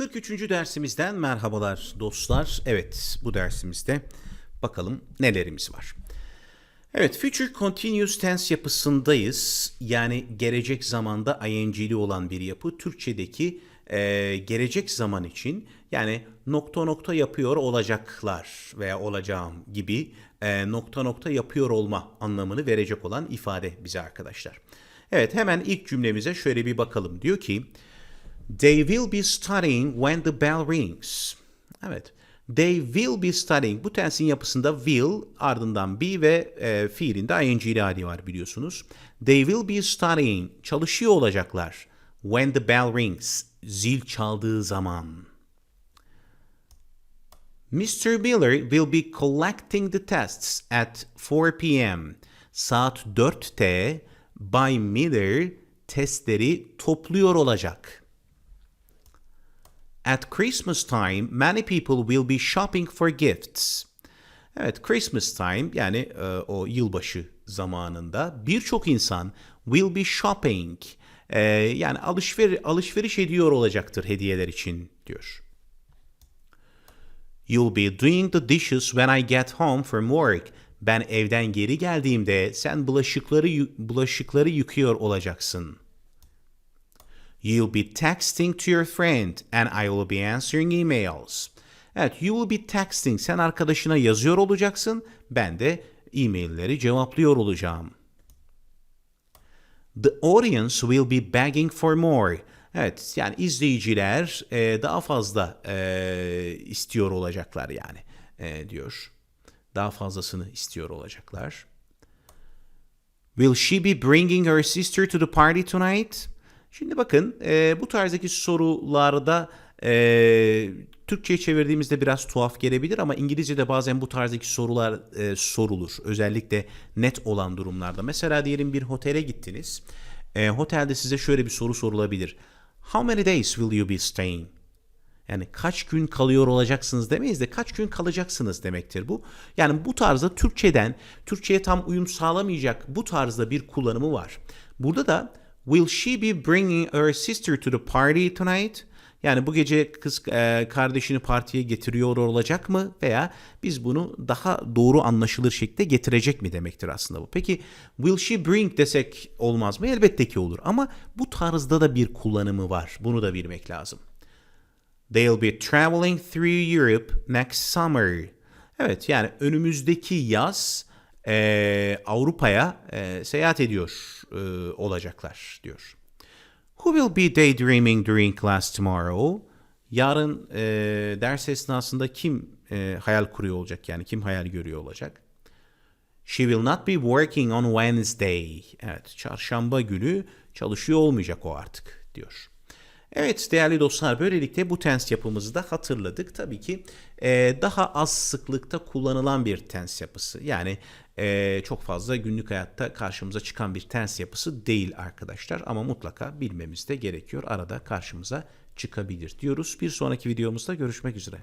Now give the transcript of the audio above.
43. dersimizden merhabalar dostlar. Evet bu dersimizde bakalım nelerimiz var. Evet future continuous tense yapısındayız. Yani gelecek zamanda ing'li olan bir yapı. Türkçedeki e, gelecek zaman için yani nokta nokta yapıyor olacaklar veya olacağım gibi e, nokta nokta yapıyor olma anlamını verecek olan ifade bize arkadaşlar. Evet hemen ilk cümlemize şöyle bir bakalım. Diyor ki They will be studying when the bell rings. Evet. They will be studying. Bu tensin yapısında will ardından be ve e, fiilinde ing'li hali var biliyorsunuz. They will be studying. Çalışıyor olacaklar. When the bell rings. Zil çaldığı zaman. Mr. Miller will be collecting the tests at 4 p.m. Saat 4'te Bay Miller testleri topluyor olacak. At Christmas time, many people will be shopping for gifts. Evet, Christmas time yani e, o yılbaşı zamanında birçok insan will be shopping. E, yani alışveriş alışveriş ediyor olacaktır hediyeler için diyor. You'll be doing the dishes when I get home from work. Ben evden geri geldiğimde sen bulaşıkları bulaşıkları yıkıyor olacaksın. You'll be texting to your friend and I will be answering emails. Evet, you will be texting. Sen arkadaşına yazıyor olacaksın. Ben de e-mailleri cevaplıyor olacağım. The audience will be begging for more. Evet, yani izleyiciler e, daha fazla e, istiyor olacaklar yani e, diyor. Daha fazlasını istiyor olacaklar. Will she be bringing her sister to the party tonight? Şimdi bakın e, bu tarzdaki sorularda e, Türkçe'ye çevirdiğimizde biraz tuhaf gelebilir ama İngilizce'de bazen bu tarzdaki sorular e, sorulur. Özellikle net olan durumlarda. Mesela diyelim bir otele gittiniz. E, otelde size şöyle bir soru sorulabilir. How many days will you be staying? Yani kaç gün kalıyor olacaksınız demeyiz de kaç gün kalacaksınız demektir bu. Yani bu tarzda Türkçeden Türkçe'ye tam uyum sağlamayacak bu tarzda bir kullanımı var. Burada da will she be bringing her sister to the party tonight? Yani bu gece kız e, kardeşini partiye getiriyor olacak mı veya biz bunu daha doğru anlaşılır şekilde getirecek mi demektir aslında bu. Peki will she bring desek olmaz mı? Elbette ki olur ama bu tarzda da bir kullanımı var. Bunu da bilmek lazım. They'll be traveling through Europe next summer. Evet yani önümüzdeki yaz eee, Avrupa'ya eee, seyahat ediyor eee, olacaklar diyor. Who will be daydreaming during class tomorrow? Yarın eee, ders esnasında kim eee, hayal kuruyor olacak yani kim hayal görüyor olacak? She will not be working on Wednesday. Evet, çarşamba günü çalışıyor olmayacak o artık diyor. Evet değerli dostlar böylelikle bu tens yapımızı da hatırladık. Tabii ki e, daha az sıklıkta kullanılan bir tens yapısı. Yani e, çok fazla günlük hayatta karşımıza çıkan bir tens yapısı değil arkadaşlar. Ama mutlaka bilmemiz de gerekiyor. Arada karşımıza çıkabilir diyoruz. Bir sonraki videomuzda görüşmek üzere.